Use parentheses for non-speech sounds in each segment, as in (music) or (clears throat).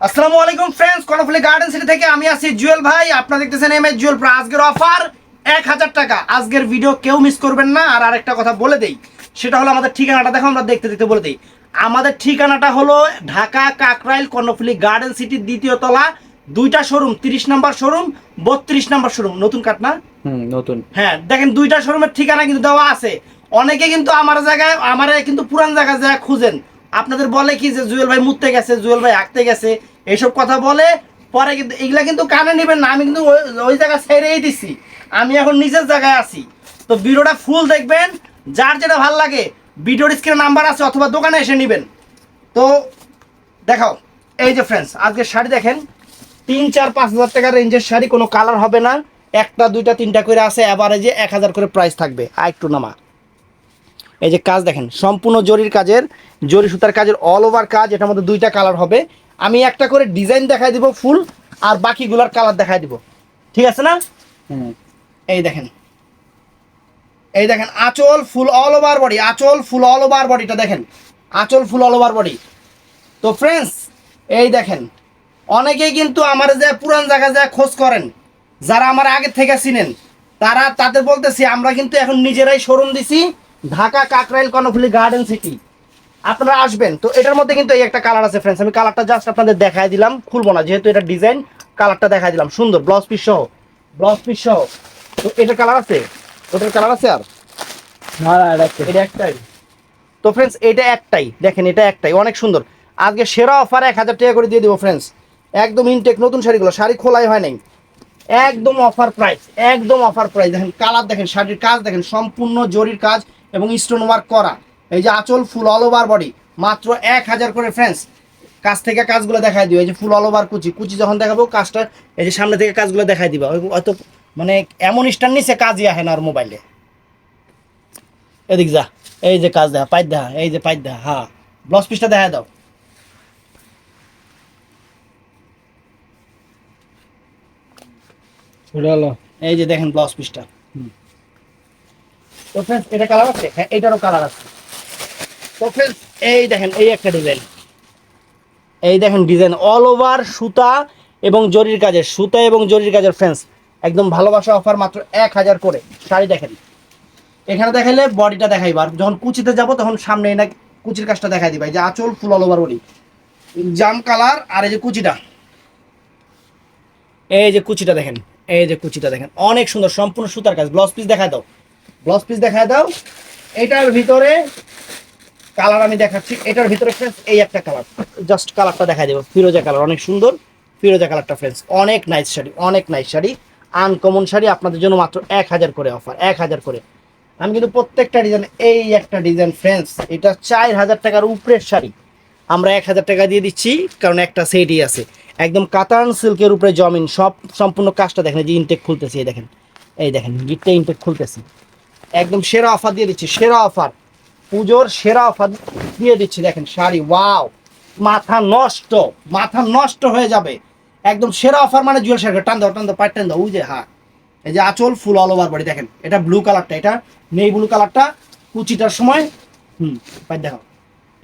আসসালামু আলাইকুম friends Karnaphuli garden city থেকে আমি আছি জুয়েল ভাই। আপনারা দেখতেছেন এম এস জুয়েল প্রা আজকের অফার এক হাজার টাকা। আজকের ভিডিও কেউ মিস করবেন না। আর আরেকটা কথা বলে দেই সেটা হলো আমাদের ঠিকানাটা। দেখো আমরা দেখতে দেখতে বলে দিই। আমাদের ঠিকানাটা হলো ঢাকা কাকরাইল কর্ণফুলি গার্ডেন সিটির দ্বিতীয় তলা দুইটা শোরুম তিরিশ নাম্বার শোরুম বত্রিশ নাম্বার শোরুম নতুন কাট না? নতুন। হ্যাঁ দেখেন দুইটা শোরুমের ঠিকানা কিন্তু দেওয়া আছে। অনেকে কিন্তু আমার জায়গায় আমার কিন্তু পুরান জায়গায় যায় খুঁজেন। আপনাদের বলে কি যে জুয়েল ভাই মুততে গেছে, জুয়েল ভাই আঁকতে গেছে, এইসব কথা বলে, পরে কিন্তু এগুলা কিন্তু কানে নেবেন না, আমি কিন্তু ওই- জায়গা ছেড়েই দিছি। আমি এখন নিজের জায়গায় আছি। তো ভিডিওটা ফুল দেখবেন, যার যেটা ভালো লাগে, ভিডিওর স্ক্রিনে নাম্বার আছে অথবা দোকানে এসে নেবেন। তো দেখাও, এই যে ফ্রেন্ডস আজকে শাড়ি দেখেন, তিন, চার, পাঁচ হাজার টাকার রেঞ্জের শাড়ি, কোনো কালার হবে না। একটা, দুইটা, তিনটা করে আছে অ্যাভারেজে এক হাজার করে প্রাইস থাকবে। আর একটু নামা। এই যে কাজ দেখেন সম্পূর্ণ জরির কাজের জরি সুতার কাজের অল ওভার কাজ এটার মধ্যে দুইটা কালার হবে। আমি একটা করে ডিজাইন দেখাই দিব ফুল আর বাকিগুলার কালার দেখাই দিব। ঠিক আছে না? এই দেখেন। এই দেখেন আঁচল ফুল অল ওভার বডি আঁচল ফুল অল ওভার বডিটা দেখেন। আঁচল ফুল অল ওভার বডি তো ফ্রেন্ডস এই দেখেন অনেকেই কিন্তু আমার যে পুরান জায়গা যায় খোঁজ করেন যারা আমার আগে থেকে চিনেন তারা তাদের বলতেছি আমরা কিন্তু এখন নিজেরাই শোরুম দিছি ঢাকা কাকরাইল কর্ণফুলি গার্ডেন সিটি আপনারা আসবেন তো এটার মধ্যে কিন্তু এই একটা কালার আছে ফ্রেন্ডস আমি কালারটা জাস্ট আপনাদের দেখাই দিলাম খুলবো না। যেহেতু এটা ডিজাইন কালারটা দেখাই দিলাম। সুন্দর ব্লাউজ পিস সহ ব্লাউজ পিস সহ। তো এটার কালার আছে? ওটার কালার আছে আর? না না এটা এটা একটাই। তো ফ্রেন্ডস এটা একটাই। দেখেন এটা একটাই। অনেক সুন্দর। আজকে সেরা অফার এক হাজার টাকা করে দিয়ে দিব ফ্রেন্ডস একদম ইনটেক নতুন শাড়িগুলো। শাড়ি খোলাই হয় নাই। একদম অফার প্রাইস একদম অফার প্রাইস দেখেন কালার দেখেন শাড়ির কাজ দেখেন সম্পূর্ণ জরির কাজ। এবং স্টোন ওয়ার্ক করা। এই যে আঁচল ফুল অল ওভার বডি মাত্র এক হাজার করে ফ্রেন্ডস কাছ থেকে কাজগুলো দেখাই দিও। এই যে ফুল অল ওভার কুচি কুচি যখন দেখাবো কাজটা এই যে সামনে থেকে কাজগুলো দেখাই দিবা। হয়তো মানে এমন স্টার নিচে কাজই আহে না আর মোবাইলে এদিক যা এই যে কাজ দেখা পাইত দেখা এই যে পাইত দেখা হ্যাঁ। ব্লাউজ পিসটা দেখা দাও। এই যে দেখেন ব্লাউজ পিসটা তো ফ্রেন্ডস এটা কালার আছে? হ্যাঁ এইটারও কালার আছে। তো ফ্রেন্ডস এই দেখেন, এই একটা ডিজাইন এই দেখেন ডিজাইন অল ওভার সুতা এবং জরির কাজের, সুতা এবং জরির কাজের ফ্রেন্ডস একদম ভালোবাসা অফার মাত্র এক হাজার করে। শাড়ি দেখেন। এখানে দেখাইলে বডিটা দেখাইবার যখন কুচিতে যাব, তখন সামনে না কুচির কাজটা দেখাই দিবা। যে আঁচল ফুল অল ওভার বডি জাম কালার আর এই যে কুচিটা। এই যে কুচিটা দেখেন, এই যে কুচিটা দেখেন। অনেক সুন্দর, সম্পূর্ণ সুতার কাজ। ব্লাউজ পিস দেখায় দাও। ব্লাউজ পিস দেখায় দাও। এটার ভিতরে কালার আমি দেখাচ্ছি। এটার ভিতরে ফ্রেন্ডস এই একটা কালার জাস্ট কালারটা দেখাই দেবো। ফিরোজা কালার অনেক সুন্দর। ফিরোজা কালারটা ফ্রেন্ডস অনেক নাইস শাড়ি, অনেক নাইস শাড়ি। আনকমন শাড়ি আপনাদের জন্য মাত্র এক হাজার করে অফার এক হাজার করে। আমি কিন্তু প্রত্যেকটা ডিজাইন এই একটা ডিজাইন ফ্রেন্ডস এটা চার হাজার টাকার উপরের শাড়ি। আমরা এক হাজার টাকা দিয়ে দিচ্ছি, কারণ একটা সেটই আছে। একদম কাতান সিল্কের উপরে জমিন, সব সম্পূর্ণ কাজটা দেখেন যে ইনটেক খুলতেছে, এই দেখেন। এই দেখেন, গিটটা ইনটেক খুলতেছে। একদম সেরা অফার দিয়ে দিচ্ছি, সেরা অফার পুজোর সেরা অফার দিয়ে দিচ্ছি, দেখেন শাড়ি ওয়াও মাথা নষ্ট মাথা নষ্ট হয়ে যাবে। একদম সেরা অফার মানে জুয়েল শাড়ি। টান দাও টান দাও পাট টান দাও যে হ্যাঁ। এই যে আঁচল ফুল অল ওভার বডি দেখেন, এটা ব্লু কালারটা এটা নেই ব্লু কালারটা কুচিটার সময়, হুম পাট দেখাও।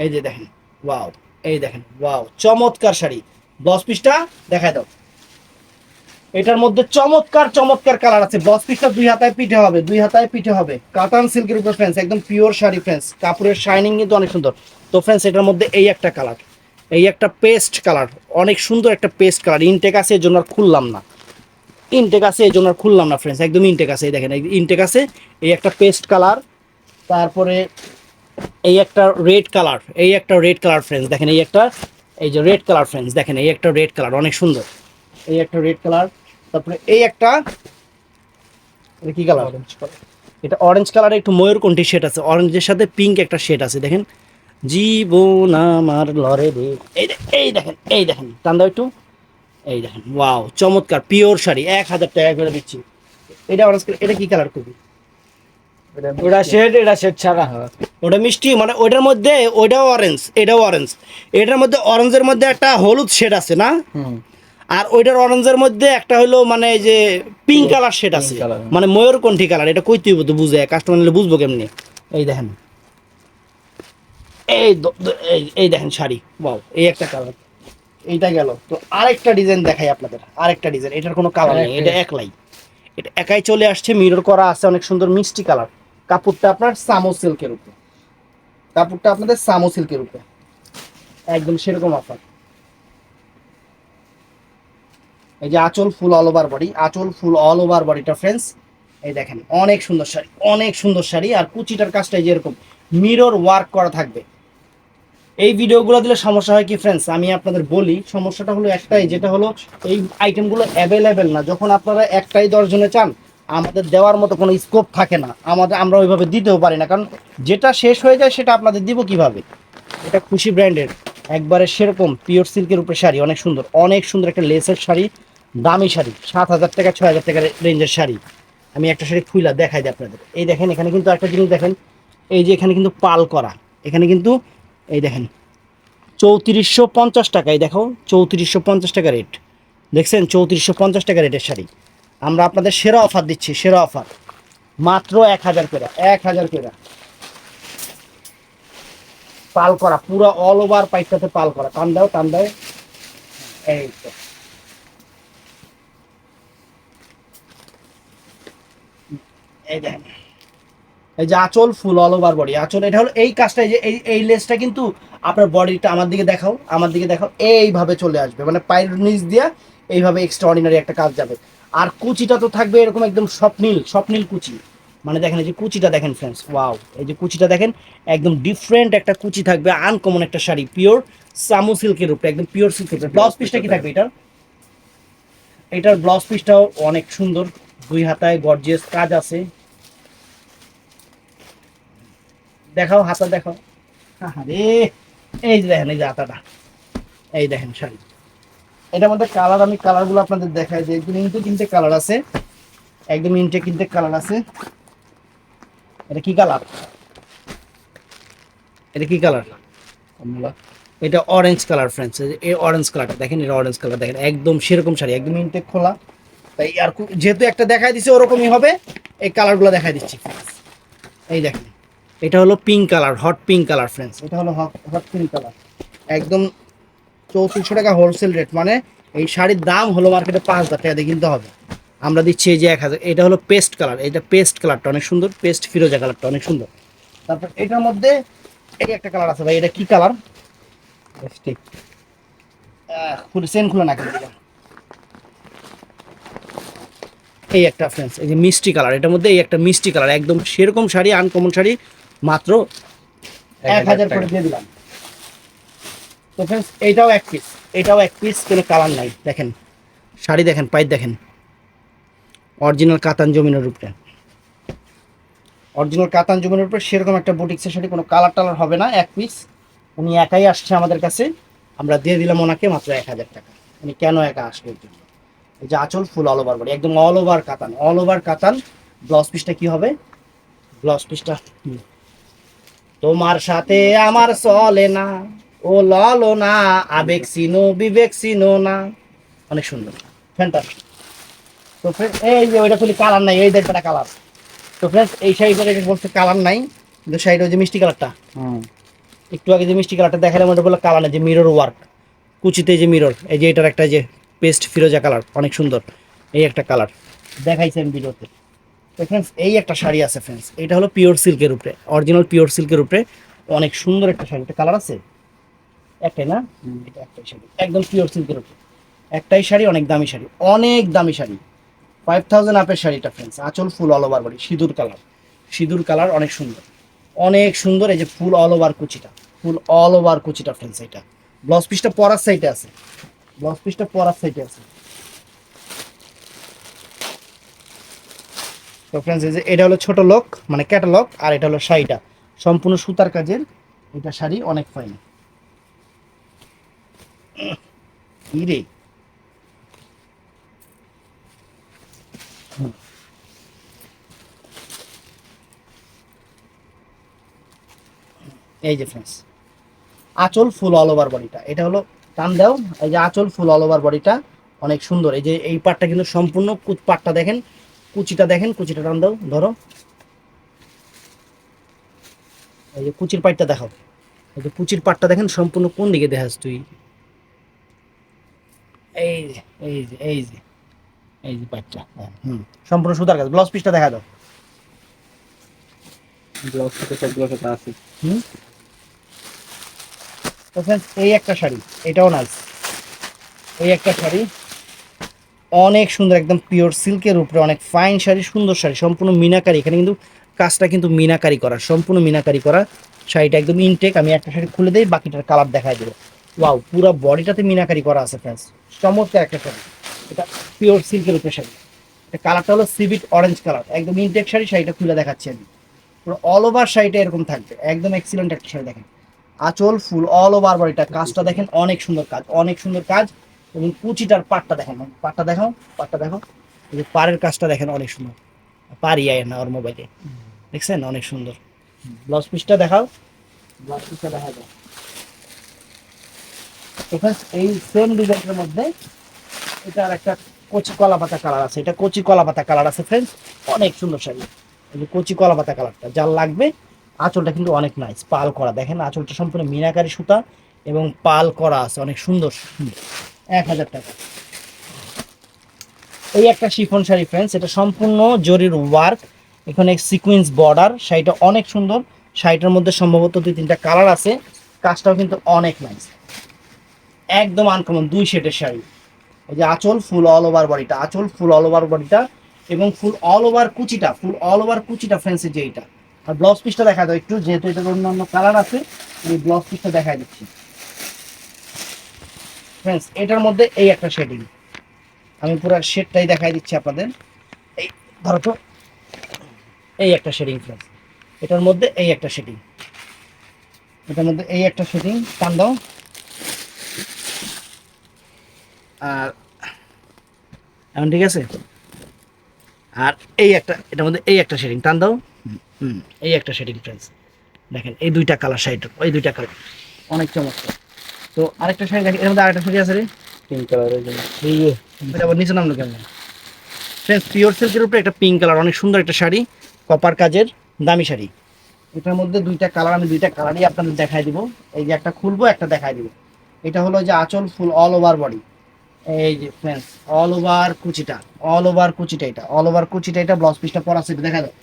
এই যে দেখেন ওয়াও এই দেখেন ওয়াও চমৎকার শাড়ি। ব্লাউজ পিসটা দেখায় দাও। এটার মধ্যে চমৎকার চমৎকার কালার আছে। ব্লাউজ পিসটা দুই হাতায় পিঠে হবে, দুই হাতায় পিঠে হবে। কাতান সিল্কের উপর ফ্রেন্স একদম পিওর শাড়ি ফ্রেন্স কাপড়ের শাইনিং কিন্তু অনেক সুন্দর। তো ফ্রেন্স এটার মধ্যে এই একটা কালার এই একটা পেস্ট কালার অনেক সুন্দর একটা পেস্ট কালার ইনটেক আছে এর জন্য আর খুললাম না। ইনটেক আছে এই জন্য আর খুললাম না ফ্রেন্ডস একদম ইনটেক আছে, এই দেখেন। ইনটেক আছে, এই একটা পেস্ট কালার তারপরে এই একটা রেড কালার এই একটা রেড কালার ফ্রেন্ডস দেখেন, এই একটা, এই যে রেড কালার ফ্রেন্ডস দেখেন, এই একটা রেড কালার অনেক সুন্দর। এই একটা রেড কালার তারপরে এই একটা এটা কি কালার এটা অরেঞ্জ কালারে একটু ময়ূরকণ্ঠী শেড আছে অরেঞ্জের সাথে পিঙ্ক একটা শেড আছে দেখেন। জীবন আমার লরে রে। এই এই দেখেন এই দেখেন টান দাও একটু। এই দেখেন ওয়াও চমৎকার পিওর শাড়ি এক হাজার টাকা করে দিচ্ছি। এটা অরেঞ্জ এটা কি কালার করবি ওটা শেড এটা শেড ছাড়া। ওটা মিষ্টি মানে ওইটার মধ্যে ওইটাও অরেঞ্জ এটাও অরেঞ্জ এটার মধ্যে অরেঞ্জের মধ্যে একটা হলুদ শেড আছে না? হুম। আর ওইটার অরেঞ্জের মধ্যে একটা হলো মানে এই যে পিঙ্ক কালার শেড আছে। মানে ময়ূরকণ্ঠী কালার এটা কই তুই তো বুঝে কাস্টমার নিলে বুঝব কেমনি? এই দেখেন। এই এই- এই দেখেন শাড়ি বাও এই একটা কালার এইটা গেল। তো আরেকটা ডিজাইন দেখাই আপনাদের আরেকটা ডিজাইন এটার কোনো কালার নেই এটা একলাই। এটা একাই চলে আসছে মিরর করা আছে অনেক সুন্দর মিষ্টি কালার কাপড়টা আপনার সামো সিল্কের উপরে। কাপড়টা আপনাদের সামো সিল্কের উপরে। একদম সেরকম অফার এই যে আঁচল ফুল অল ওভার বডি আঁচল ফুল অল ওভার বডিটা ফ্রেন্ডস এই দেখেন, অনেক সুন্দর শাড়ি, অনেক সুন্দর শাড়ি, আর কুচিটার কাজটা এই যে এরকম মিরর ওয়ার্ক করা থাকবে। এই ভিডিওগুলো দিলে সমস্যা হয় কি ফ্রেন্ডস আমি আপনাদের বলি, সমস্যাটা হলো একটাই, যেটা হলো এই আইটেমগুলো অ্যাভেলেবেল না। যখন আপনারা একটাই দশজনে চান, আমাদের দেওয়ার মতো কোনো স্কোপ থাকে না। আমাদের, আমরা ওইভাবে দিতেও পারি না, কারণ যেটা শেষ হয়ে যায়, সেটা আপনাদের দিব কীভাবে? এটা খুশি ব্র্যান্ডের একবারে সেরকম পিওর সিল্কের উপরে শাড়ি, অনেক সুন্দর অনেক সুন্দর একটা লেসের শাড়ি দামি শাড়ি, সাত হাজার টাকা, ছয় হাজার টাকার রেঞ্জের শাড়ি। আমি একটা শাড়ি খুইলা দেখাই দিই আপনাদের। এই দেখেন, এখানে কিন্তু একটা জিনিস দেখেন। এই যে এখানে কিন্তু পাল করা। এখানে কিন্তু, এই দেখেন, চৌত্রিশশো পঞ্চাশ টাকায় দেখো, চৌত্রিশশো পঞ্চাশ টাকা রেট। দেখছেন? চৌত্রিশশো পঞ্চাশ টাকা রেটের শাড়ি। আমরা আপনাদের সেরা অফার দিচ্ছি, সেরা অফার। মাত্র এক হাজার করে, এক হাজার করে। পাল করা, পুরো অল ওভার পাইপটাতে পাল করা। টান দাও টান দাও। এই তো। এই দেখেন এই যে আঁচল ফুল অল ওভার বডি আঁচল, এটা হলো এই কাজটা যে এই এই লেসটা কিন্তু আপনার বডিটা আমার দিকে দেখাও, আমার দিকে দেখাও, এইভাবে চলে আসবে। মানে পায়ের নিচ দিয়া এইভাবে এক্সট্রা অর্ডিনারি একটা কাজ যাবে। আর কুচিটা তো থাকবে এরকম একদম স্বপ্নীল স্বপ্নীল কুচি। মানে দেখেন এই যে কুচিটা দেখেন ফ্রেন্ডস ওয়াও এই যে কুচিটা দেখেন, একদম ডিফারেন্ট একটা কুচি থাকবে আনকমন একটা শাড়ি পিওর সামু সিল্কের উপরে, একদম পিওর সিল্কের উপরে। ব্লাউজ পিসটা কি থাকবে এটার? এটার ব্লাউজ পিসটাও অনেক সুন্দর। দুই হাতায় গর্জিয়াস কাজ আছে। দেখাও, হাতা দেখাও। এই যে দেখেন, এই যে হাতাটা। এই দেখেন, শাড়ি। এটার মধ্যে কালার, আমি কালারগুলো আপনাদের দেখাই যে একদম ইনটে কিনতে কালার আছে। একদম ইনটে কিনতে কালার আছে। এটা কি কালার? এটা কি কালার? এটা অরেঞ্জ কালার ফ্রেন্ডস এই অরেঞ্জ কালারটা, দেখেন, এটা অরেঞ্জ কালার, দেখেন। একদম সেরকম শাড়ি, একদম ইনটেক খোলা। তাই আর যেহেতু একটা দেখাই দিচ্ছে ওরকমই হবে। এই কালারগুলো দেখাই দিচ্ছি এই দেখেন, এটা হলো pink colour hot pink colour friends এটা হলো হট পিঙ্ক কালার একদম চৌত্রিশশো টাকা হোলসেল রেট মানে এই শাড়ির দাম হলো মার্কেটে পাঁচ হাজার টাকা দিয়ে কিনতে হবে। আমরা দিচ্ছি এই যে এক হাজার, এটা হলো পেস্ট কালার এটা পেস্ট কালারটা অনেক সুন্দর পেস্ট ফিরোজা কালারটা অনেক সুন্দর। তারপর এটার মধ্যে এই একটা কালার আছে ভাই, এটা কি কালার ঠিক খুলে সেন খুলে না দিলাম এই একটা ফ্রেন্ডস এই যে মিষ্টি কালার এটার মধ্যে এই একটা মিষ্টি কালার একদম সেরকম শাড়ি আনকমন শাড়ি মাত্র এক হাজার করে দিয়ে দিলাম। তো ফ্রেন্ডস এইটাও এক পিস এটাও এক পিস কোনো কালার নাই দেখেন। শাড়ি দেখেন পাইপ দেখেন। অরিজিনাল কাতান জমিনের উপরে অরিজিনাল কাতান জমিনের উপরে সেরকম একটা বুটিক্সের শাড়ি কোনো কালার টালার হবে না এক পিস উনি একাই আসছে আমাদের কাছে। আমরা দিয়ে দিলাম ওনাকে মাত্র এক হাজার টাকা। উনি কেন একা আসবে এই যে আঁচল ফুল অল ওভার বডি একদম অল ওভার কাতান অল ওভার কাতান ব্লাউজ পিসটা কি হবে? ব্লাউজ পিসটা তোমার সাথে আমার চলে না ও ললো না আবেগ সিনো বিবেক সিনো না। অনেক সুন্দর ফ্যান্টাস্টিক তো ফ্রেন্ড এই যে ওইটা খুলি কালার নাই এই দেড়টা কালার তো ফ্রেন্ডস এই শাড়িটা বলতে কালার নাই কিন্তু শাড়িটা ওই যে মিষ্টি কালারটা একটু আগে যে মিষ্টি কালারটা দেখালাম ওটা বলে কালার না যে মিরর ওয়ার্ক কুচিতে যে মিরর এই যে এটার একটা যে পেস্ট ফিরোজা কালার অনেক সুন্দর। এই একটা কালার। দেখাইছে আমি ভিডিওতে। তো ফ্রেন্ডস এই একটা শাড়ি আছে ফ্রেন্ডস এটা হলো পিওর সিল্কের উপরে অরিজিনাল পিওর সিল্কের উপরে। অনেক সুন্দর একটা শাড়ি এটা কালার আছে? একটাই না? এটা একটাই শাড়ি একদম পিওর সিল্কের উপরে। একটাই শাড়ি অনেক দামি শাড়ি অনেক দামি শাড়ি। ফাইভ থাউজেন্ড আপের শাড়িটা ফ্রেন্ডস আঁচল ফুল অল ওভার বডি সিঁদুর কালার। সিঁদুর কালার অনেক সুন্দর। অনেক সুন্দর এই যে ফুল অল ওভার কুচিটা ফুল অল ওভার কুচিটা ফ্রেন্ডস এটা ব্লাউজ পিসটা পরার সাইডে আছে। ব্লাউজ পিসটা পরার সাইডে আছে। তো ফ্রেন্ডস এই যে এটা হলো ছোট লোক মানে ক্যাটালগ আর এটা হলো শাড়িটা। সম্পূর্ণ সুতার কাজের এটা শাড়ি অনেক ফাইন কি রে এই যে ফ্রেন্ডস আঁচল ফুল অল ওভার বডিটা এটা হলো টান দাও। এই যে আঁচল ফুল অল ওভার বডিটা অনেক সুন্দর। এই যে এই পাটটা কিন্তু সম্পূর্ণ কুচ পাটটা দেখেন কুচিটা দেখেন কুচিটা টান দাও ধরো। এই যে কুচির পাটটা দেখাও। এই যে কুচির পাটটা দেখেন সম্পূর্ণ কোন দিকে দেখাস তুই? এই যে এই যে এই যে এই যে পাটটা হুম সম্পূর্ণ সুতার কাজ। ব্লাউজ পিসটা দেখা দাও। ব্লাউজ থেকে সবগুলো আছে। হুম? তো friends, এই একটা শাড়ি এটাও নাইস এই একটা শাড়ি অনেক সুন্দর একদম পিওর সিল্কের উপরে অনেক ফাইন শাড়ি সুন্দর শাড়ি সম্পূর্ণ মিনাকারি। এখানে কিন্তু কাজটা কিন্তু মিনাকারি করা সম্পূর্ণ মিনাকারি করা শাড়িটা একদম ইনটেক আমি একটা শাড়ি খুলে দেই বাকিটার কালার দেখাই দেবো। ওয়াও পুরো বডিটাতে মিনাকারি করা আছে ফ্রেন্ডস চমৎকার একটা শাড়ি। এটা পিওর সিল্কের উপরে শাড়ি। এটা কালারটা হলো সিভিট অরেঞ্জ কালার একদম ইনটেক শাড়ি শাড়িটা খুলে দেখাচ্ছি আমি। পুরো অল ওভার শাড়িটা এরকম থাকবে। একদম এক্সিলেন্ট একটা শাড়ি দেখেন। আঁচল, ফুল অল ওভার বডিটা কাজটা দেখেন, অনেক সুন্দর কাজ, অনেক সুন্দর কাজ। এবং কুচিটার পাটটা দেখেন, পাটটা দেখো পাটটা দেখো যে পাড়ের কাজটা দেখেন, অনেক সুন্দর। পারি আয় না ওর মোবাইলে দেখছেন? অনেক সুন্দর। ব্লাউজ পিসটা দেখাও। ব্লাউজ পিসটা দেখা এখানে এই সেম ডিজাইনের মধ্যে এটা আর একটা কচি কলা পাতা কালার আছে। এটা কচি কলা পাতা কালার আছে ফ্রেন্ডস অনেক সুন্দর শাড়ি। কচি কলা পাতা কালারটা যার লাগবে আঁচলটা কিন্তু অনেক নাইস পাল করা। দেখেন আঁচলটা সম্পূর্ণ মিনাকারি সুতা এবং পাল করা আছে, অনেক সুন্দর। এক হাজার টাকা। এই একটা শিফন শাড়ি ফ্রেন্ডস এটা সম্পূর্ণ জরির ওয়ার্ক এখানে সিকুয়েন্স বর্ডার শাড়িটা অনেক সুন্দর। শাড়িটার মধ্যে সম্ভবত দুই, তিনটা কালার আছে, কাজটাও কিন্তু অনেক নাইস একদম আনকমন দুই শেডের শাড়ি। এই যে আঁচল ফুল অল ওভার বডিটা আঁচল ফুল অল ওভার বডিটা এবং ফুল অল ওভার কুচিটা ফুল অল ওভার কুচিটা ফ্রেন্ডস যে এইটা। আর ব্লাউজ পিসটা দেখা দাও, একটু যেহেতু এটার অন্যান্য কালার আছে, আমি ব্লাউজ পিসটা দেখাই দিচ্ছি। ফ্রেন্ডস এটার মধ্যে এই একটা শেডিং আমি পুরো শেডটাই দেখাই দিচ্ছি আপনাদের। এই, ধরো তো, এই একটা শেডিং ফ্রেন্ডস এটার মধ্যে এই একটা শেডিং এটার মধ্যে এই একটা শেডিং টান দাও। আর, এখন ঠিক আছে? আর এই একটা, এটার মধ্যে এই একটা শেডিং টান দাও। এই একটা শেডিং ফ্রেন্ডস দেখেন এই দুইটা কালার শাড়িটা ওই দুইটা কালার অনেক চমৎকার। তো আরেকটা শাড়ি দেখেন এর মধ্যে আরেকটা শাড়ি আছে রে। পিঙ্ক কালারের জন্য। আবার নিচে নামলো কেমন? ফ্রেন্ডস পিওর সিল্কের উপরে একটা পিঙ্ক কালার অনেক সুন্দর একটা শাড়ি কপার কাজের দামি শাড়ি। এটার মধ্যে দুইটা কালার আমি দুইটা কালারই আপনাদের দেখাই দিব। এই যে একটা খুলবো একটা দেখাই দিব। এটা হলো যে আঁচল ফুল অল ওভার বডি এই যে ফ্রেন্ডস অল ওভার কুচিটা অল ওভার কুচিটা এটা অল ওভার কুচিটা এটা ব্লাউজ পিসটা পরা আছে এটা দেখা যায়।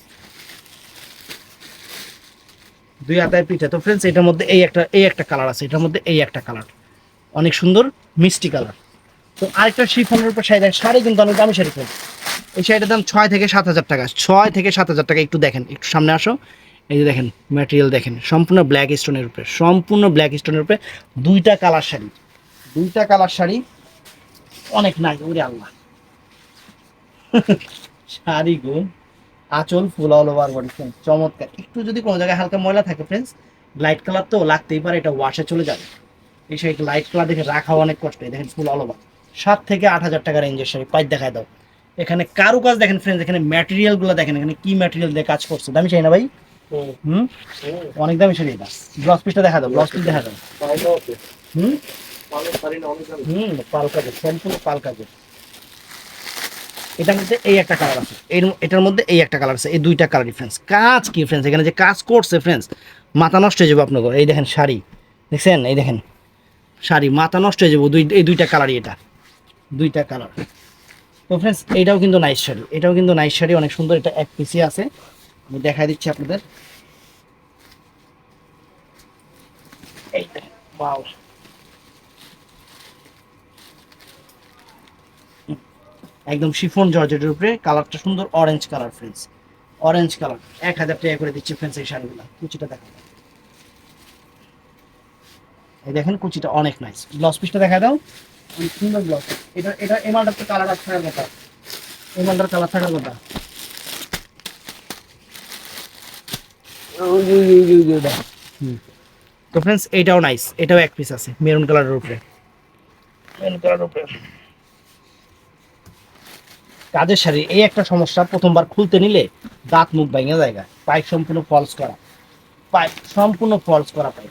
দুই হাতায় পিঠা। তো ফ্রেন্ডস এটার মধ্যে এই একটা এই একটা কালার আছে, এটার মধ্যে এই একটা কালার অনেক সুন্দর, মিষ্টি কালার তো আরেকটা শিফনের উপর শাড়ি শাড়ি কিন্তু অনেক দামি শাড়ি ফ্রেন্ড এই শাড়িটার দাম ছয় থেকে সাত হাজার টাকা। ছয় থেকে সাত হাজার টাকা, একটু দেখেন, একটু সামনে আসো। এই যে দেখেন ম্যাটেরিয়াল দেখেন, সম্পূর্ণ ব্ল্যাক স্টোনের উপরে, সম্পূর্ণ ব্ল্যাক স্টোনের উপরে দুইটা কালার শাড়ি। দুইটা কালার শাড়ি, অনেক নাই, ওরে আল্লাহ। শাড়ি গো। আঁচল full all over body friend চমৎকার। একটু যদি কোনো জায়গায় হালকা ময়লা থাকে ফ্রেন্ডস লাইট কালার তো লাগতেই পারে এটা ওয়াশে চলে যাবে। এই শাড়িটা লাইট কালার দেখে রাখা অনেক কষ্ট দেখেন ফুল অল ওভার সাত থেকে আট হাজার টাকা রেঞ্জের শাড়ি পাইট দেখায় দাও। এখানে কারু কাজ দেখেন ফ্রেন্ডস এখানে ম্যাটেরিয়ালগুলো দেখেন এখানে কি ম্যাটেরিয়াল দিয়ে কাজ করছে দামি চাই না ভাই? হুম? অনেক দামি শাড়ি এটা। ব্লাউজ পিসটা দেখা দাও ব্লাউজ পিস দেখা দাও। হুম হুম? পাল কাজের সম্পূর্ণ পাল কাজের এটার মধ্যে এই একটা কালার আছে। এর এটার মধ্যে এই একটা কালার আছে। এই দুইটা কালার ডিফারেন্স কাজ কি ফ্রেন্ডস এখানে যে কাজ করছে ফ্রেন্ডস মাথা নষ্ট হয়ে যাবে আপনাদের। এই দেখেন শাড়ি। দেখছেন? এই দেখেন। শাড়ি, মাথা নষ্ট হয়ে যাব। দুই, এই দুইটা কালারই এটা। দুইটা কালার তো ফ্রেন্ডস এইটাও কিন্তু নাইস শাড়ি। এটাও কিন্তু নাইস শাড়ি। অনেক সুন্দর এটা এক পিসি আছে। আমি দেখাই দিচ্ছি আপনাদের। এই দেখেন। একদম শিফন জর্জেটের উপরে কালারটা সুন্দর orange colour friends orange colour এক হাজার টাকা করে দিচ্ছি ফ্রেন্ডস এই শাড়িগুলো। কুচিটা দেখা। এই দেখেন কুচিটা অনেক নাইস ব্লাউজ পিসটা দেখা দাও। অনেক সুন্দর ব্লাউজ এটা এটা এমালটার তো কালার থাকার কথা। এমালটার কালার থাকার কথা। তো ফ্রেন্ডস এটাও নাইস এটাও এক পিস আছে মেরুন কালারের উপরে। মেরুন কালারের উপরে। কাজের শাড়ি এই একটা সমস্যা, প্রথমবার খুলতে নিলে দাঁত মুখ ভেঙে জায়গা পাইপ সম্পূর্ণ ফলস করা। পাইপ সম্পূর্ণ ফলস করা পাইপ।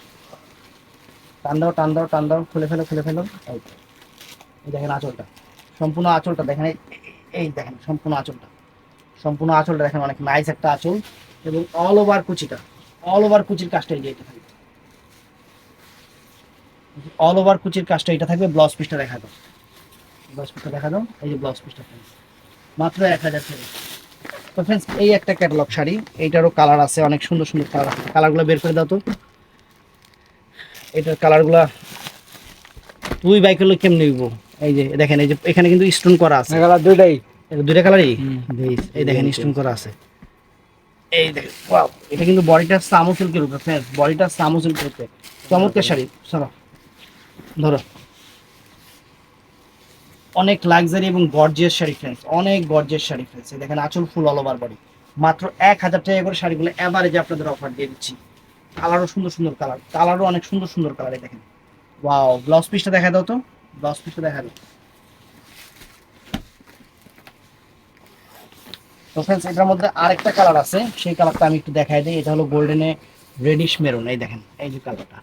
টান দাও টান দাও টান দাও, খুলে ফেলো খুলে ফেলো। এই দেখেন আঁচলটা। সম্পূর্ণ আঁচলটা দেখেন, এই- দেখেন, সম্পূর্ণ আঁচলটা। সম্পূর্ণ আঁচলটা দেখেন, অনেক নাইস একটা আঁচল এবং অল ওভার কুচিটা অল ওভার কুচির কাজটা এই যে এটা থাকবে। অল ওভার কুচির কাজটা এটা থাকবে ব্লাউজ পিসটা দেখা দাও। ব্লাউজ পিসটা দেখা দাও, এই যে ব্লাউজ পিসটা ফ্রেন্ডস মাত্র এক হাজার টাকা তো ফ্রেন্ডস এই একটা ক্যাটালগ শাড়ি এইটারও কালার আছে অনেক সুন্দর সুন্দর কালার আছে। কালারগুলো বের করে দাও তো। এটার কালারগুলা তুই বাইক হলে কেমনি নিব এই যে দেখেন এই যে এখানে কিন্তু স্টোন করা আছে। কালার দুইটাই। দুইটা কালারই। এই দেখেন স্টোন করা আছে। এই দেখেন ওয়াও এটা কিন্তু বডিটা সামো সিল্কের উপরে বডিটা সামো সিল্কের উপরে। চমৎকার শাড়ি চলো ধরো। অনেক লাক্সারি এবং গর্জিয়াস শাড়ি ফ্রেন্ডস অনেক গর্জিয়াস শাড়ি ফ্রেন্ডস দেখেন আঁচল ফুল অল ওভার বডি মাত্র এক হাজার টাকা করে শাড়িগুলো এভারেজে আপনাদের অফার দিয়ে দিচ্ছি। কালারও সুন্দর সুন্দর কালার কালারও অনেক সুন্দর সুন্দর কালার দেখেন। ওয়াও ব্লাউজ পিসটা দেখা দাও তো। ব্লাউজ পিসটা দেখা দাও। তো ফ্রেন্ডস এটার মধ্যে আরেকটা কালার আছে। সেই কালারটা আমি একটু দেখাই দিই। এটা হলো গোল্ডেনে রেডিশ মেরুন এই দেখেন, এই যে কালারটা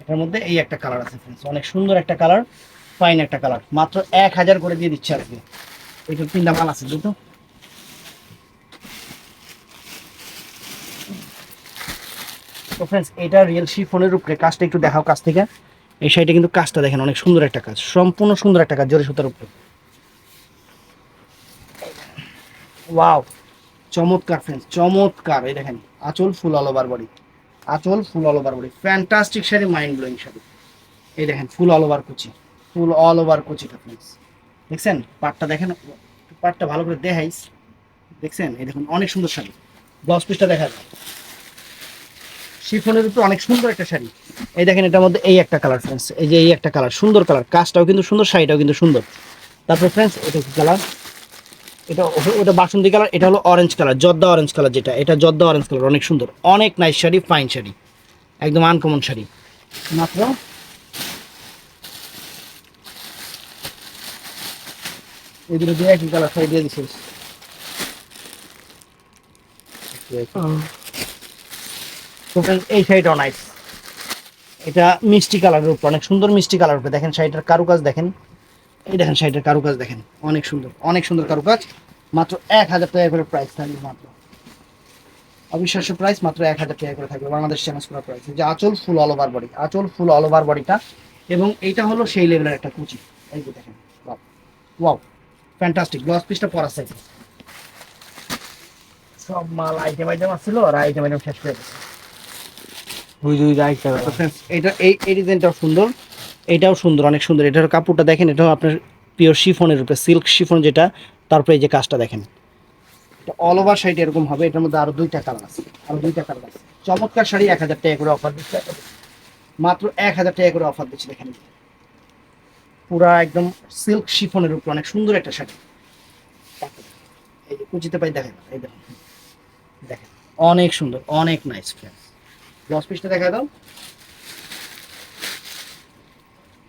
এটার মধ্যে এই একটা কালার আছে ফ্রেন্ডস অনেক সুন্দর একটা কালার ফাইন একটা কালার মাত্র এক হাজার করে দিয়ে দিচ্ছে আজকে। এটা তিনটা মাল আছে, দুটো। তো ফ্রেন্ডস এটা রিয়েল শিফনের উপরে কাজটা একটু দেখাও কাছ থেকে। এই শাড়িটা কিন্তু কাজটা দেখেন, অনেক সুন্দর একটা কাজ। সম্পূর্ণ সুন্দর একটা কাজ, জরি সুতার উপরে। ওয়াও চমৎকার ফ্রেন্ডস চমৎকার। এই দেখেন, আঁচল ফুল অল ওভার বডি আঁচল full all over body fantastic sari mind blowing sari. এই দেখেন ফুল অল ওভার কুচি। ফুল অল ওভার কুচিটা ফ্রেন্ডস দেখছেন? পাটটা দেখেন? পাটটা ভালো করে দেখাইস। দেখছেন? এই দেখুন, অনেক সুন্দর শাড়ি। ব্লাউজ পিসটা দেখা যায়। শিফনের উপর অনেক সুন্দর একটা শাড়ি। এই দেখেন, এটার মধ্যে এই একটা কালার ফ্রেন্ডস এই যে এই একটা কালার সুন্দর কালার কাজটাও কিন্তু সুন্দর, শাড়িটাও কিন্তু সুন্দর। তারপর ফ্রেন্ডস এটা কি কালার এটা ওটা বাসন্তী কালার এটা হলো অরেঞ্জ কালার জর্দা অরেঞ্জ কালার যেটা। এটা জর্দা অরেঞ্জ কালার অনেক সুন্দর। অনেক নাইস শাড়ি ফাইন শাড়ি। একদম আনকমন শাড়ি। মাত্র এই দুটো দিয়ে একই কালার শাড়ি দিয়ে দিছিস। এই শাড়িটাও নাইস এটা মিষ্টি কালারের উপর অনেক সুন্দর মিষ্টি কালার উপরে। দেখেন শাড়িটার কারুকাজ দেখেন। এই দেখেন শাড়িটার কারুকাজ দেখেন। অনেক সুন্দর অনেক সুন্দর কারুকাজ। মাত্র এক হাজার টাকা করে প্রাইস থাকবে মাত্র। অবিশ্বাস্য প্রাইস মাত্র এক হাজার টাকা করে থাকবে বাংলাদেশ চ্যালেঞ্জ করা প্রাইস যে আঁচল ফুল অল ওভার বডি আঁচল ফুল অল ওভার বডিটা এবং এইটা হলো সেই লেভেলের একটা কুচি। এই যে দেখেন ওয়াও ফ্যান্টাস্টিক ব্লাউজ পিসটা পরা সাইজ। সব মাল আইটেম আইটেম আসছিল আর আইটেম আইটেম শেষ হয়ে গেছে friends, এটা এই এই ডিজাইনটাও সুন্দর এটাও সুন্দর অনেক সুন্দর। এটার কাপড়টা দেখেন এটাও আপনার পিওর শিফনের উপরে সিল্ক শিফন যেটা তারপরে এই যে কাজটা দেখেন। এটা অল ওভার শাড়ি এরকম হবে এটার মধ্যে আরও দুইটা কালার আছে আরও দুইটা কালার আছে। চমৎকার শাড়ি এক হাজার টাকা করে অফার দিচ্ছে। মাত্র এক হাজার টাকা করে অফার দিচ্ছে দেখেন। পুরা একদম সিল্ক শিফনের উপর অনেক সুন্দর একটা শাড়ি। এই যে কুচিতে পাই দেখেন এই দেখেন। দেখেন অনেক সুন্দর অনেক নাইস ফ্রেন্ডস ব্লাউজ পিসটা দেখা দাও।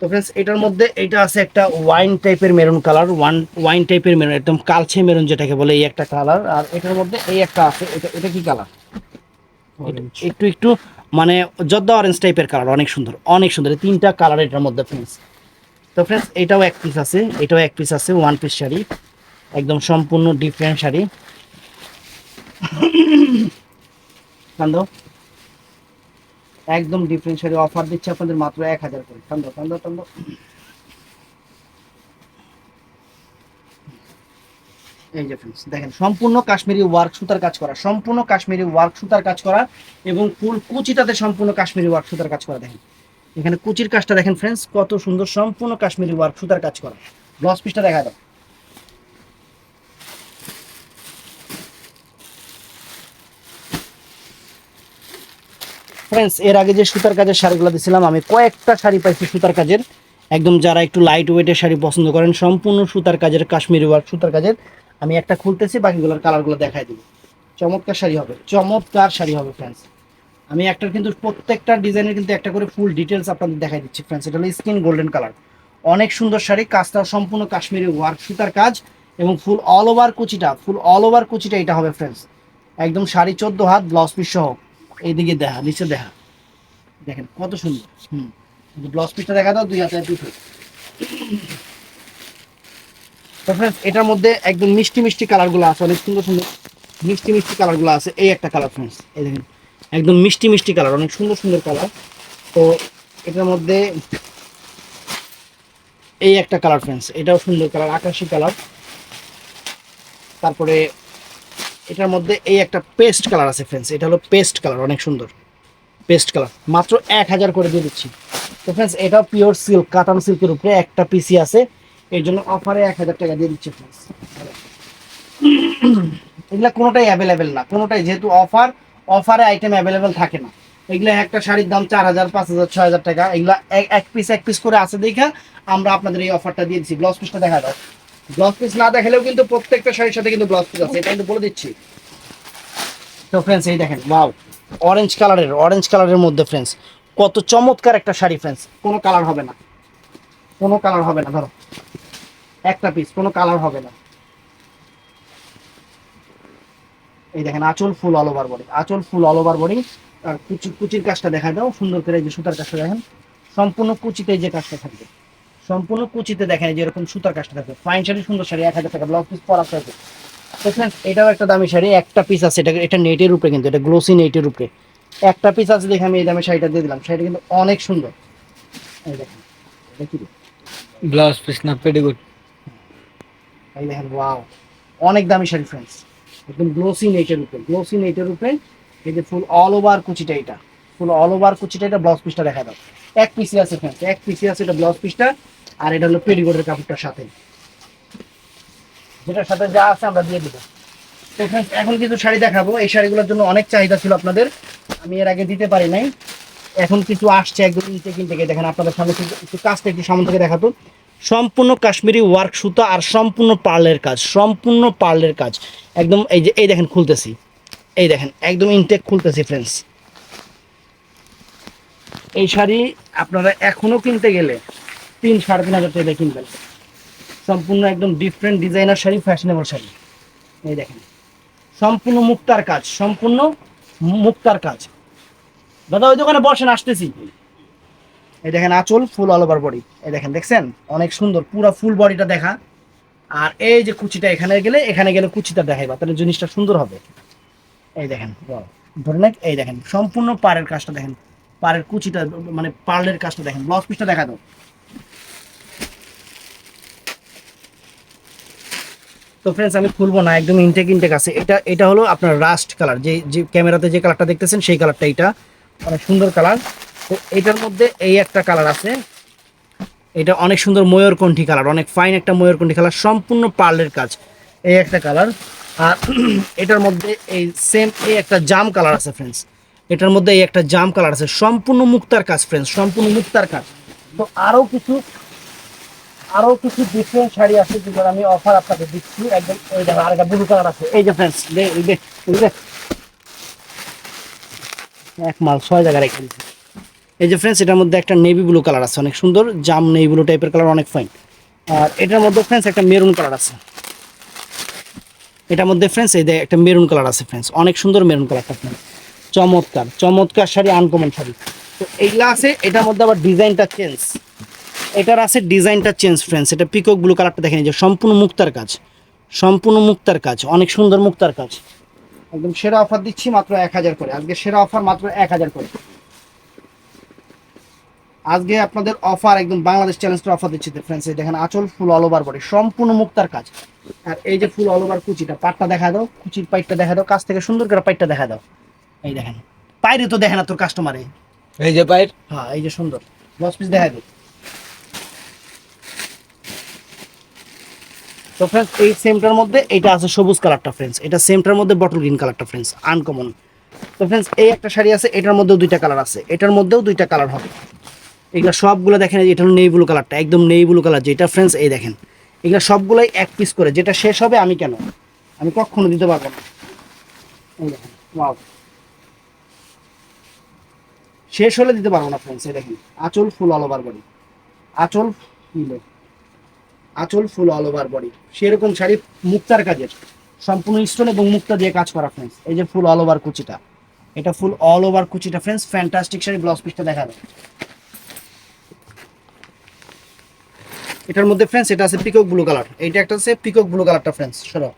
তো ফ্রেন্ডস এটার মধ্যে এটা আছে একটা ওয়াইন টাইপের মেরুন কালার ওয়ান ওয়াইন টাইপের মেরুন একদম কালচে মেরুন যেটাকে বলে এই একটা কালার আর এটার মধ্যে এই একটা আছে এটা এটা কি কালার একটু একটু মানে জর্দা অরেঞ্জ টাইপের কালার অনেক সুন্দর অনেক সুন্দর। তিনটা কালার এটার মধ্যে ফ্রেন্ডস তো ফ্রেন্ডস এটাও এক পিস আছে, এটাও এক পিস আছে ওয়ান পিস শাড়ি, একদম সম্পূর্ণ ডিফারেন্ট শাড়ি। কান্দো। একদম ডিফারেন্ট শাড়ি অফার দিচ্ছে আপনাদের মাত্র এক হাজার করে। কান্দো কান্দো কান্দো। এই যে ফ্রেন্ডস দেখেন, সম্পূর্ণ কাশ্মীরি ওয়ার্ক সুতার কাজ করা, সম্পূর্ণ কাশ্মীরি ওয়ার্ক সুতার কাজ করা এবং ফুল কুচিটাতে সম্পূর্ণ কাশ্মীরি ওয়ার্ক সুতার কাজ করা, দেখেন। এখানে কুচির কাজটা দেখেন ফ্রেন্ডস কত সুন্দর সম্পূর্ণ কাশ্মীরি ওয়ার্ক সুতার কাজ করা। ব্লাউজ পিসটা দেখা দাও ফ্রেন্ডস এর আগে যে সুতার কাজের শাড়িগুলো দিছিলাম, আমি কয়েকটা শাড়ি পাইছি সুতার কাজের। একদম যারা একটু লাইট ওয়েটের শাড়ি পছন্দ করেন, সম্পূর্ণ সুতার কাজের, কাশ্মীরি ওয়ার্ক সুতার কাজের। আমি একটা খুলতেছি, বাকিগুলোর কালারগুলো দেখাই দিব। চমৎকার শাড়ি হবে, চমৎকার শাড়ি হবে ফ্রেন্ডস আমি একটার কিন্তু প্রত্যেকটা ডিজাইনের কিন্তু একটা করে ফুল ডিটেলস আপনাদের দেখাই দিচ্ছি ফ্রেন্ডস এটা হলো স্কিন গোল্ডেন কালার অনেক সুন্দর শাড়ি, কাজটা সম্পূর্ণ কাশ্মীরি ওয়ার্ক সুতার কাজ এবং ফুল অল ওভার কুচিটা ফুল অল ওভার কুচিটা এটা হবে ফ্রেন্ডস একদম শাড়ি চোদ্দ হাত ব্লাউজ পিস সহ। এইদিকে দেখা, নিচে দেখা। দেখেন কত সুন্দর। হুম। ব্লাউজ পিসটা দেখা দাও, দুই হাজার পিস তো ফ্রেন্ডস এটার মধ্যে একদম মিষ্টি মিষ্টি কালারগুলো আছে, অনেক সুন্দর সুন্দর মিষ্টি মিষ্টি কালারগুলো আছে। এই একটা কালার ফ্রেন্ডস এই দেখেন। একদম মিষ্টি মিষ্টি কালার, অনেক সুন্দর সুন্দর কালার। তো এটার মধ্যে এই একটা কালার ফ্রেন্ডস এটাও সুন্দর কালার, আকাশি কালার। তারপরে এটার মধ্যে এই একটা পেস্ট কালার আছে ফ্রেন্ডস এটা হলো পেস্ট কালার, অনেক সুন্দর। পেস্ট কালার, মাত্র এক হাজার করে দিয়ে দিচ্ছি। তো ফ্রেন্ডস এটাও পিওর সিল্ক কাতান সিল্কের উপরে একটা পিসি আছে। এর জন্য অফারে এক হাজার টাকা দিয়ে দিচ্ছি ফ্রেন্ডস এগুলা কোনোটাই অ্যাভেলেবেল না, কোনোটাই যেহেতু অফার অফারে আইটেম অ্যাভেলেবেল থাকে না। এগুলো একটা শাড়ির দাম চার হাজার, পাঁচ হাজার, ছয় হাজার টাকা। এগুলা এক- পিস এক পিস করে আছে দেখা আমরা আপনাদের এই অফারটা দিয়ে দিচ্ছি ব্লাউজ পিসটা দেখা দাও। ব্লাউজ পিস না দেখালেও কিন্তু প্রত্যেকটা শাড়ির সাথে কিন্তু ব্লাউজ পিস আছে। এটা কিন্তু বলে দিচ্ছি। তো ফ্রেন্ডস এই দেখেন ওয়াও অরেঞ্জ কালারের অরেঞ্জ কালারের মধ্যে ফ্রেন্ডস কত চমৎকার একটা শাড়ি ফ্রেন্ডস কোনো কালার হবে না। কোনো কালার হবে না, ধরো। একটা পিস কোনো কালার হবে না। এই দেখেন আঁচল ফুল অল ওভার বডি আঁচল ফুল অল ওভার বডি আর কুচি কুচির কাজটা দেখা দাও সুন্দর করে এই যে সুতার কাজটা দেখেন সম্পূর্ণ কুচিতে এই যে কাজটা থাকবে সম্পূর্ণ কুচিতে দেখেন এই যে এরকম সুতার কাজটা থাকবে ফাইন শাড়ি সুন্দর শাড়ি এক হাজার টাকা ব্লাউজ পিস পরা থাকবে। তো এটাও একটা দামি শাড়ি একটা পিস আছে এটা এটা নেটের উপরে কিন্তু এটা গ্লোসি নেটের উপরে। একটা পিস আছে দেখে আমি এই দামে শাড়িটা দিয়ে দিলাম শাড়িটা কিন্তু অনেক সুন্দর। এই দেখেন রে? ব্লাউজ পিস না পেটিকোট এই দেখেন ওয়াও অনেক দামি শাড়ি ফ্রেন্ডস একদম গ্লোসি নেটের উপরে গ্লোসি নেটের উপরে এই যে ফুল অল ওভার কুচিটা এটা ফুল অল ওভার কুচিটা এটা ব্লাউজ পিসটা দেখা দাও। এক পিসি আছে ফ্রেন্ডস এক পিসি আছে এটা ব্লাউজ পিসটা আর এটা হলো পেরিগোডের কাপড়টার সাথে। যেটার সাথে যা আছে আমরা দিয়ে দিব। তো friends, এখন কিছু শাড়ি দেখাবো। এই শাড়িগুলোর জন্য অনেক চাহিদা ছিল আপনাদের। আমি এর আগে দিতে পারি নাই। এখন কিছু আসছে একদম ইনটেক ইনটেকে দেখেন আপনাদের সামনে একটু কাজটা একটু সামনে থেকে দেখাতো। সম্পূর্ণ কাশ্মীরি ওয়ার্ক সুতা আর সম্পূর্ণ পার্লের কাজ, সম্পূর্ণ পার্লের কাজ। একদম এই যে, এই দেখেন খুলতেছি। এই দেখেন, একদম ইনটেক খুলতেছি ফ্রেন্ডস এই শাড়ি আপনারা এখনও কিনতে গেলে তিন সাড়ে তিন হাজার টাকা কিনবেন। সম্পূর্ণ একদম different designer sari fashionable sari. এই দেখেন, সম্পূর্ণ মুক্তার কাজ, সম্পূর্ণ মুক্তার কাজ। দাদা, ওই দোকানে বসেন, আসতেছি। এই দেখেন আঁচল, ফুল অল ওভার বডি এই দেখেন, দেখছেন? অনেক সুন্দর, পুরো ফুল বডিটা দেখা। আর এই যে কুচিটা এখানে গেলে এখানে গেলে কুচিটা দেখাইবা, তাহলে জিনিসটা সুন্দর হবে। এই দেখেন ধরে নেক, এই দেখেন, সম্পূর্ণ পাড়ের কাজটা দেখেন। পাড়ের কুচিটা মানে পার্লের কাজটা দেখেন। ব্লাউজ পিসটা দেখা দাও। তো ফ্রেন্ডস আমি খুলবো না, একদম ইনটেক ইনটেক আছে। এটা এটা হলো আপনার রাস্ট কালার যে যে ক্যামেরাতে যে কালারটা দেখতেছেন, সেই কালারটা এটা। অনেক সুন্দর কালার এটার মধ্যে এই একটা কালার আছে। এটা অনেক সুন্দর ময়ূরকণ্ঠী কালার অনেক ফাইন একটা ময়ূরকণ্ঠী কালার সম্পূর্ণ পার্লের কাজ। এই একটা কালার আর (clears throat) এটার মধ্যে এই সেম এই একটা জাম কালার আছে ফ্রেন্ডস এটার মধ্যে এই একটা জাম কালার আছে। সম্পূর্ণ মুক্তার কাজ ফ্রেন্ডস সম্পূর্ণ মুক্তার কাজ। তো আরও কিছু আরও কিছু ডিফারেন্ট শাড়ি আছে যেগুলো আমি অফার আপনাদের দিচ্ছি। একদম এই দেখো, আর একটা ব্লু কালার আছে। এই যে ফ্রেন্ডস এক মাল ছয় জায়গায় রেখে দিচ্ছি। এই যে ফ্রেন্ডস এটার মধ্যে একটা নেভি ব্লু কালার আছে, অনেক সুন্দর, জাম নেভি ব্লু টাইপের কালার অনেক ফাইন আর এটার মধ্যে ফ্রেন্ডস একটা মেরুন কালার আছে। এটার মধ্যে ফ্রেন্ডস এই একটা মেরুন কালার আছে ফ্রেন্ডস অনেক সুন্দর মেরুন কালারটা ফ্রেন্ডস চমৎকার চমৎকার শাড়ি আনকমন শাড়ি। তো এইগুলা আছে, এটার মধ্যে আবার ডিজাইনটা চেঞ্জ এটার আছে ডিজাইনটা চেঞ্জ ফ্রেন্ডস এটা পিকক ব্লু কালারটা দেখেন যে সম্পূর্ণ মুক্তার কাজ। সম্পূর্ণ মুক্তার কাজ, অনেক সুন্দর মুক্তার কাজ। একদম সেরা অফার দিচ্ছি মাত্র এক হাজার করে, আজকে সেরা অফার মাত্র এক হাজার করে। আজকে আপনাদের অফার একদম বাংলাদেশ চ্যালেঞ্জের অফার দিচ্ছি ফ্রেন্ডস এই দেখেন আঁচল ফুল অল ওভার বডি সম্পূর্ণ মুক্তার কাজ। আর এই যে ফুল অল ওভার কুচিটা পাটটা দেখা দাও কুচির পাইটটা দেখা দাও কাছ থেকে সুন্দর করে পাইটটা দেখা দাও। এই দেখেন পাইরে তো দেখে না তোর কাস্টমারে এই যে পায়ের হ্যাঁ এই যে সুন্দর দশ পিস দেখা দিই। তো ফ্রেন্ডস এই সেমটার মধ্যে এটা আছে সবুজ কালারটা ফ্রেন্ডস এটা সেমটার মধ্যে বটল গ্রিন কালারটা ফ্রেন্ডস আনকমন তো ফ্রেন্ডস এই একটা শাড়ি আছে এটার মধ্যেও দুইটা কালার আছে এটার মধ্যেও দুইটা কালার হবে। এগুলো সবগুলো দেখেন এটা নেই ব্লু কালারটা, একদম নেই ব্লু কালার যেটা ফ্রেন্ডস এই দেখেন। এগুলো সবগুলোই এক পিস করে, যেটা শেষ হবে আমি কেন? আমি কখনো দিতে পারব না। শেষ হলে দিতে পারব না ফ্রেন্ডস এই দেখেন। আঁচল ফুল অল ওভার বডি আঁচল ফুল আঁচল ফুল অল ওভার বডি সেরকম শাড়ি মুক্তার কাজের। সম্পূর্ণ স্টোন এবং মুক্তা দিয়ে কাজ করা ফ্রেন্ডস এই যে ফুল অল ওভার কুচিটা। এটা ফুল অল ওভার কুচিটা ফ্রেন্ডস ফ্যান্টাস্টিক শাড়ি ব্লাউজ পিসটা দেখাবে। এটার মধ্যে ফ্রেন্ডস এটা আছে পিকক ব্লু কালার এইটা একটা আছে পিকক ব্লু কালারটা ফ্রেন্ডস সরো।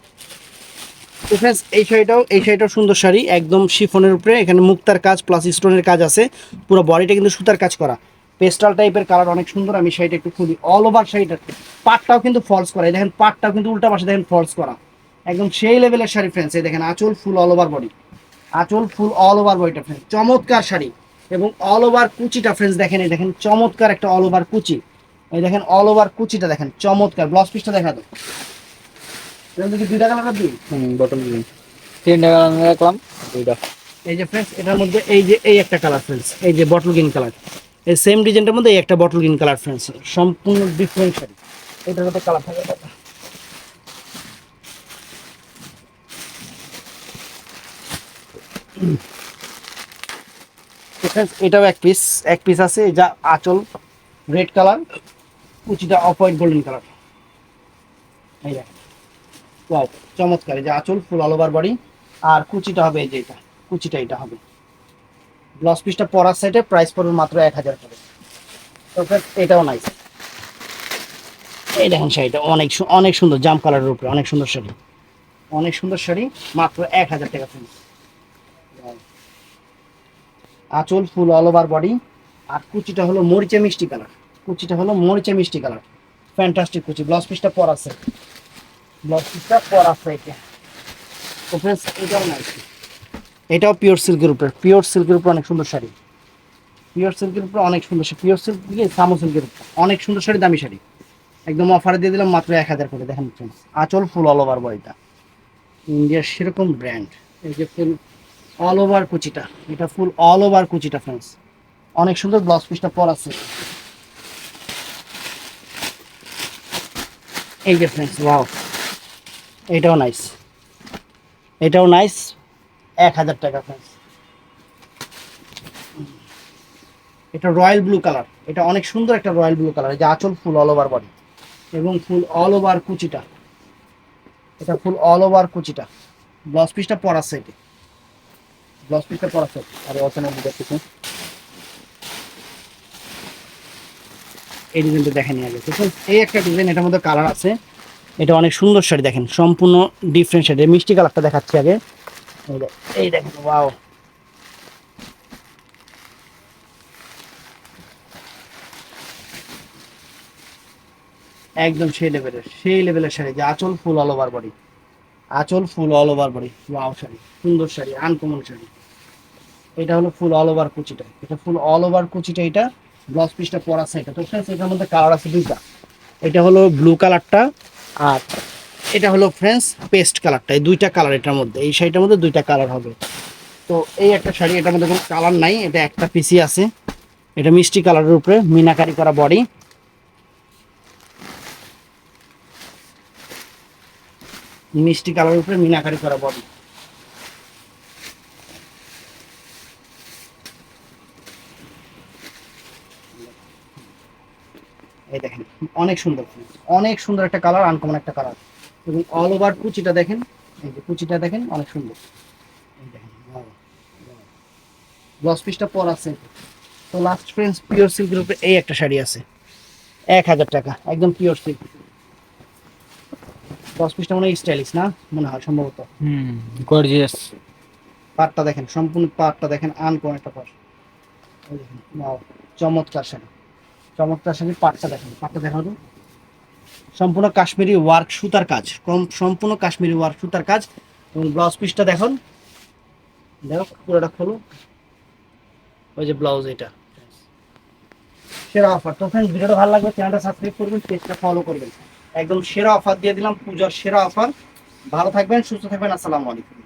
তো ফ্রেন্ডস এই শাড়িটাও এই শাড়িটাও সুন্দর শাড়ি, একদম শিফনের উপরে, এখানে মুক্তার কাজ প্লাস স্টোনের কাজ আছে। পুরো বডিটা কিন্তু সুতার কাজ করা। পেস্টাল টাইপের কালার অনেক সুন্দর, আমি শাড়িটা একটু খুলি। অল ওভার শাড়িটা। পাটটাও কিন্তু ফলস করা। দেখেন, পাটটাও কিন্তু উল্টা পাশে দেখেন ফলস করা। একদম সেই লেভেলের শাড়ি ফ্রেন্ডস এই দেখেন, আঁচল ফুল অল ওভার বডি আঁচল ফুল অল ওভার বডিটা ফ্রেন্ডস চমৎকার শাড়ি। এবং অল ওভার কুচিটা ফ্রেন্ডস দেখেন, এই দেখেন, চমৎকার একটা অল ওভার কুচি। এই দেখেন অল ওভার কুচিটা দেখেন চমৎকার ব্লাউজ পিসটা দেখা কি দুইটা কালার দিই? বটল গ্রিন তিনটা কালার রাখলাম। দুইটা। এই যে ফ্রেন্ডস এটার মধ্যে এই যে এই একটা কালার ফ্রেন্ডস এই যে বটল গ্রিন কালার এই সেম ডিজাইনটার মধ্যে এই একটা বটল গ্রিন কালার ফ্রেন্ডস সম্পূর্ণ ডিফারেন্ট শাড়ি এটার মধ্যে কালার থাকে কয়টা? তো এটাও এক পিস এক পিস আছে যা আঁচল রেড কালার কুচিটা অফ হোয়াইট গোল্ডেন কালার এই দেখেন ওয়াও চমৎকার। যে আঁচল ফুল অল ওভার বডি আর কুচিটা হবে এই যে এটা। কুচিটা এটা হবে। ব্লাউজ পিসটা পরার সাইডে প্রাইস পড়বে মাত্র এক হাজার করে। তো এটাও নাইস এই দেখেন শাড়িটা, অনেক অনেক সুন্দর। জাম কালারের উপরে, অনেক সুন্দর শাড়ি। অনেক সুন্দর শাড়ি, মাত্র এক হাজার টাকা ফ্রেন্ডস আঁচল ফুল অল ওভার বডি আর কুচিটা হলো মরিচে মিষ্টি কালার কুচিটা হলো মরিচে মিষ্টি কালার ফ্যান্টাস্টিক কুচি। ব্লাউজ পিসটা পর আছে। ব্লাউজ পিসটা পর আছে এটা তো ফ্রেন্ডস এটাও নাইস এটাও পিওর সিল্কের উপরে। পিওর সিল্কের উপরে অনেক সুন্দর শাড়ি। পিওর সিল্কের উপরে অনেক সুন্দর পিওর সিল্ক দিয়ে সামো সিল্কের উপরে। অনেক সুন্দর শাড়ি, দামি শাড়ি। একদম অফারে দিয়ে দিলাম মাত্র এক হাজার করে। দেখেন ফ্রেন্ডস আঁচল ফুল অল ওভার বডিটা ইন্ডিয়ার সেরকম ব্র্যান্ড এই যে ফুল অল ওভার কুচিটা। এটা ফুল অল ওভার কুচিটা ফ্রেন্ডস অনেক সুন্দর ব্লাউজ পিসটা পর আছে। এই যে ফ্রেন্ডস ওয়াও এটাও নাইস এটাও নাইস এক হাজার টাকা ফ্রেন্ডস এটা রয়্যাল ব্লু কালার এটা অনেক সুন্দর একটা রয়্যাল ব্লু কালার এই যে আঁচল ফুল অল ওভার বডি এবং ফুল অল ওভার কুচিটা। এটা ফুল অল ওভার কুচিটা। ব্লাউজ পিসটা পরা সেটে ব্লাউজ পিসটা পরা সেট আর অচেনা দুটো কিছু এই ডিজাইনটা দেখেন আগে friends, এই একটা ডিজাইন এটার মধ্যে কালার আছে। এটা অনেক সুন্দর শাড়ি দেখেন সম্পূর্ণ ডিফারেন্ট শাড়ি। মিষ্টি কালারটা দেখাচ্ছি আগে। এই দেখেন ওয়াও একদম সেই লেভেলের সেই লেভেলের শাড়ি যে আঁচল ফুল অল ওভার বডি আঁচল full all over body wow sari সুন্দর শাড়ি আনকমন শাড়ি। এটা হলো ফুল অল ওভার কুচিটা এটা ফুল অল ওভার কুচিটা এটা ব্লাউজ পিসটা পরা আছে এটা। তো friends, এটার মধ্যে কালার আছে দুইটা। এটা হলো ব্লু কালারটা আর এটা হলো ফ্রেন্ডস পেস্ট কালারটা এই দুইটা কালার এটার মধ্যে। এই শাড়িটার মধ্যে দুইটা কালার হবে। তো এই একটা শাড়ি এটার মধ্যে কোনো কালার নাই। এটা একটা পিসি আছে। এটা মিষ্টি কালারের উপরে মিনাকারি করা বডি মিষ্টি কালারের উপরে মিনাকারি করা বডি এই দেখেন অনেক সুন্দর অনেক সুন্দর একটা কালার আনকমন একটা কালার এবং অল ওভার কুচিটা দেখেন এই যে কুচিটা দেখেন অনেক সুন্দর। এই দেখেন ব্লাউজ পিসটা পর আছে। তো লাস্ট ফ্রেন্ডস পিওর সিল্কের উপরে এই একটা শাড়ি আছে এক হাজার টাকা একদম পিওর সিল্ক ব্লাউজ পিসটা মনে হয় স্টাইলিশ না? মনে হয় সম্ভবত। হুম গর্জিয়াস পাটটা দেখেন সম্পূর্ণ পাটটা দেখেন আনকমন একটা পাট চমৎকার শাড়ি। চমৎকার শাড়ি পাটটা দেখেন পাটটা দেখানো সম্পূর্ণ কাশ্মীরি ওয়ার্ক সুতার কাজ, কম সম্পূর্ণ কাশ্মীরি ওয়ার্ক সুতার কাজ। এবং ব্লাউজ পিসটা দেখুন। দেখো, পুরোটা খোলো। ওই যে ব্লাউজ এটা। সেরা অফার তো ফ্রেন্ডস ভিডিওটা ভালো লাগবে চ্যানেলটা সাবস্ক্রাইব করবেন পেজটা ফলো করবেন। একদম সেরা অফার দিয়ে দিলাম, পূজার সেরা অফার ভালো থাকবেন, সুস্থ থাকবেন, আসসালামু আলাইকুম।